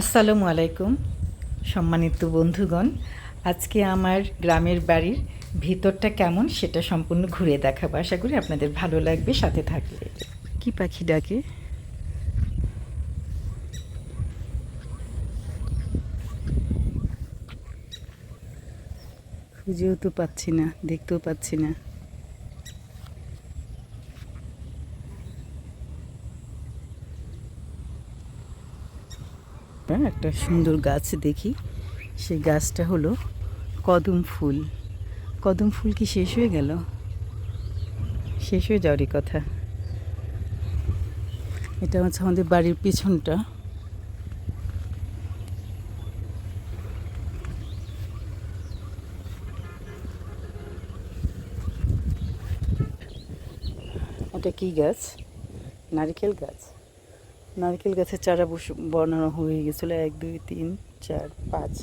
আসসালামু আলাইকুম, সম্মানিত বন্ধুগণ। আজকে আমার গ্রামের বাড়ির ভিতরটা কেমন সেটা সম্পূর্ণ ঘুরে দেখাবো। আশা করি আপনাদের ভালো লাগবে, সাথে থাকলে। কি পাখি ডাকে? খুঁজেও তো পাচ্ছি না, দেখতেও পাচ্ছি না হ্যাঁ, একটা সুন্দর গাছ দেখি। সেই গাছটা হলো কদম ফুল। কদম ফুল কি শেষ হয়ে গেল? শেষ হয়ে যাওয়ারই কথা। এটা হচ্ছে আমাদের বাড়ির পিছনটা। এটা কি গাছ? নারকেল গাছ। নারকেল গাছের চারা বস বনানো হয়ে গেছিল। এক, দুই, তিন, চার, পাঁচ।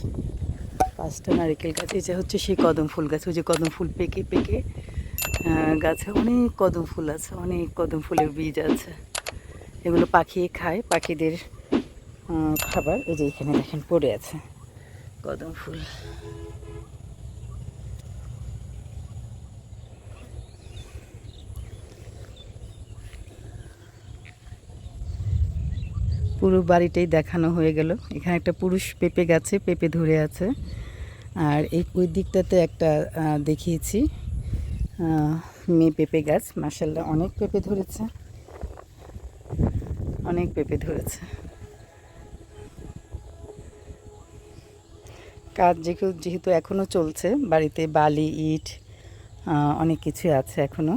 পাঁচটা নারকেল গাছ। এটা হচ্ছে সেই কদম ফুল গাছ। ওই যে কদম ফুল পেকে পেকে গাছে অনেক কদম ফুল আছে, অনেক কদম ফুলের বীজ আছে। এগুলো পাখি খায়, পাখিদের খাবার। এই যে এখানে দেখেন পড়ে আছে কদম ফুল। পুরো বাড়িটাই দেখানো হয়ে গেল। এখানে একটা পুরুষ পেঁপে গাছে পেঁপে ধরে আছে। আর এই ওই দিকটাতে একটা দেখিয়েছি মেয়ে পেঁপে গাছ। মাসাল্লাহ অনেক পেঁপে ধরেছে। অনেক পেঁপে ধরেছে। কাজ যেহেতু যেহেতু এখনও চলছে, বাড়িতে বালি, ইট অনেক কিছু আছে এখনও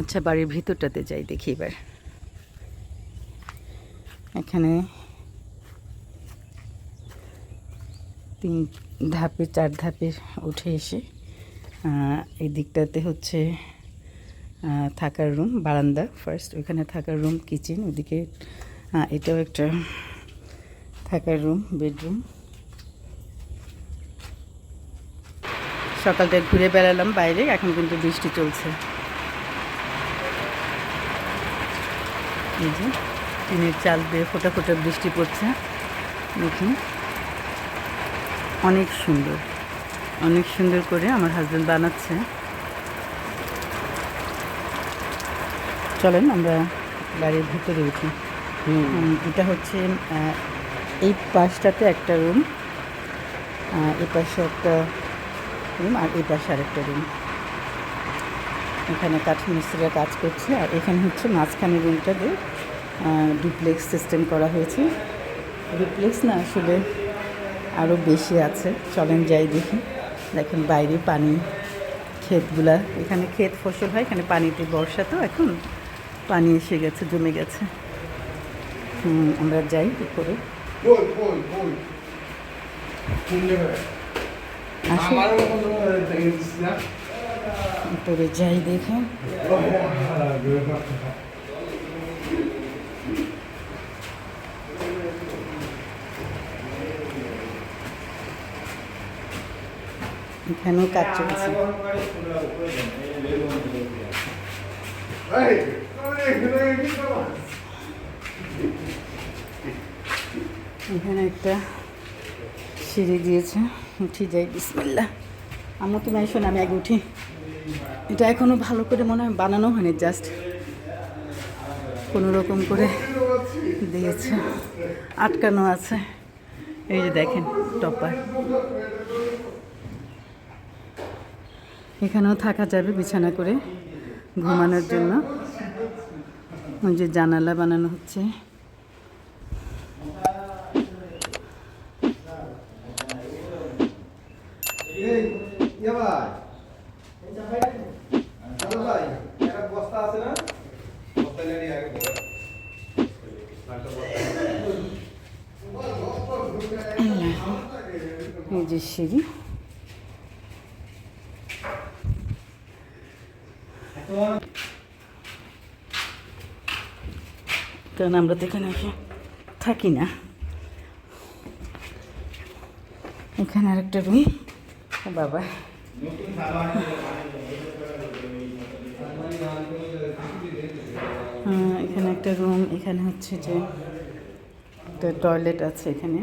আচ্ছা বাড়ির ভিতরটাতে যাই দেখি এবার। এখানে তিন ধাপে, চার ধাপে উঠে এসে এই দিকটাতে হচ্ছে থাকার রুম, বারান্দা ফার্স্ট ওইখানে থাকার রুম কিচেন ওদিকে এটাও একটা থাকার রুম বেডরুম সকালটায় ঘুরে বেড়ালাম বাইরে, এখন কিন্তু বৃষ্টি চলছে। এই যে টিনের চাল দিয়ে ফোটা ফোটা বৃষ্টি পড়ছে। দেখুন। অনেক সুন্দর। অনেক সুন্দর করে আমার হাজব্যান্ড বানাচ্ছে। চলেন আমরা বাড়ির ভিতরে উঠি। এটা হচ্ছে এই পাশটাতে একটা রুম এই পাশে একটা রুম আর এই পাশে আরেকটা রুম এখানে কাঠ মিস্ত্রিরা কাজ করছে। আর এখানে হচ্ছে মাঝখানে রুমটাতে ডুপ্লেক্স সিস্টেম করা হয়েছে। ডুপ্লেক্স না আসলে আরও বেশি আছে। চলেন যাই দেখি। দেখেন বাইরে পানি ক্ষেতগুলা। এখানে ক্ষেত ফসল হয় এখানে পানিতে বর্ষা তো এখন। পানি এসে গেছে জমে গেছে। আমরা যাই উপরে। কই না উপরে যাই দেখুন এখানেও কাজ চলছে। এখানে একটা সিঁড়ি দিয়েছে। উঠি যাই বিসমিল্লা আমার তো নাই শোন আমি আগে উঠি। এটা এখনও ভালো করে মনে হয় বানানো হয়নি জাস্ট কোনো রকম করে দিয়েছে, আটকানো আছে। এই যে দেখেন টপার। এখানেও থাকা যাবে বিছানা করে ঘুমানোর জন্য। ওই যে জানালা বানানো হচ্ছে। ইয়া ভাই চলো ভাই একটা বস্তা আছে না? বস্তা নিয়ে আগে বড় এই যে সিঁড়ি। কারণ আমরা তো এখানে এসে থাকি না। এখানে আরেকটা রুম বাবা আহ, এখানে একটা রুম এখানে হচ্ছে যে একটা টয়লেট আছে এখানে।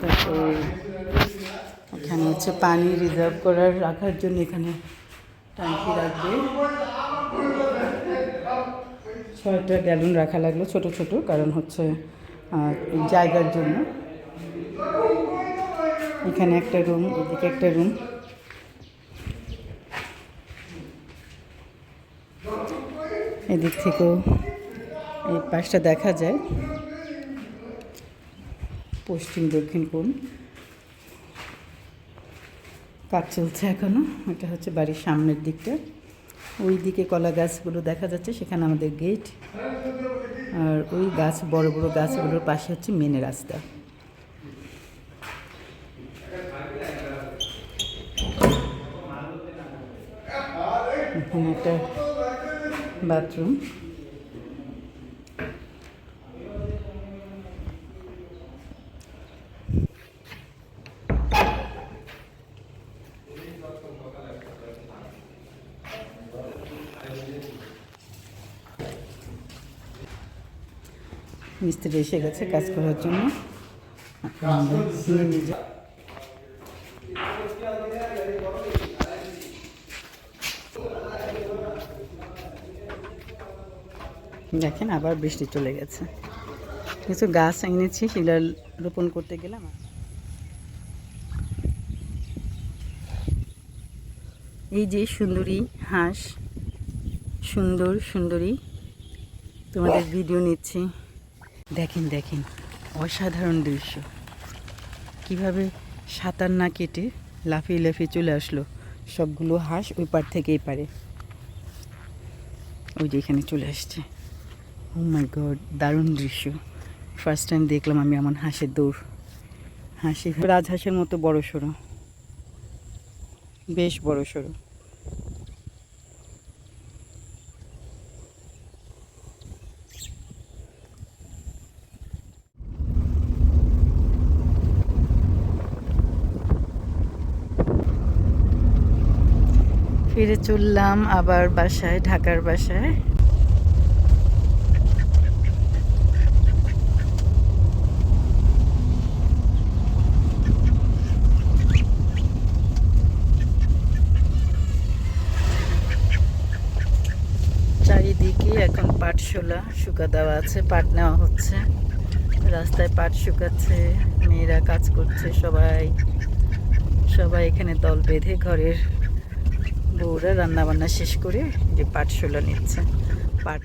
তারপর এখানে হচ্ছে পানি রিজার্ভ করার, রাখার জন্য এখানে ট্যাঙ্কি রাখবে ছয়টা গ্যালন রাখা লাগল ছোট ছোট, কারণ হচ্ছে জায়গার জন্য। এখানে একটা রুম এদিকে একটা রুম এদিক থেকেও এই পাশটা দেখা যায়। পশ্চিম, দক্ষিণ কোণ। কাজ চলছে এখনও। এটা হচ্ছে বাড়ির সামনের দিকটা। ওই দিকে কলা গাছগুলো দেখা যাচ্ছে, সেখানে আমাদের গেট। আর ওই গাছ, বড় বড় গাছগুলোর পাশে হচ্ছে মেন রাস্তা। এখানে একটা বাথরুম। মিস্ত্রি এসে গেছে কাজ করার জন্য। দেখেন আবার বৃষ্টি চলে গেছে। কিছু গাছ এনেছি সেগুলো রোপণ করতে গেলাম। এই যে সুন্দরী হাঁস, সুন্দর সুন্দরী। তোমাদের ভিডিও নিচ্ছি। দেখেন দেখেন, অসাধারণ দৃশ্য। কীভাবে সাঁতার না কেটে লাফিয়ে লাফিয়ে চলে আসলো, সবগুলো হাঁস ওই পার থেকেই পারে। ওই যে এখানে চলে আসছে। ও মাই গড দারুণ দৃশ্য। ফার্স্ট টাইম দেখলাম আমি এমন হাঁসের দৌড়। হাসি রাজহাঁসের মতো বড় সড়ো বেশ বড় সড়ো ফিরে চললাম আবার বাসায়, ঢাকার বাসায়। চারিদিকে এখন পাটশোলা, শুকা দেওয়া আছে, পাট নেওয়া হচ্ছে। রাস্তায় পাট শুকাচ্ছে, মেয়েরা কাজ করছে, সবাই সবাই এখানে দল বেঁধে ঘরের বউরা রান্নাবান্না শেষ করে যে পাটশোলা নিচ্ছে। পাট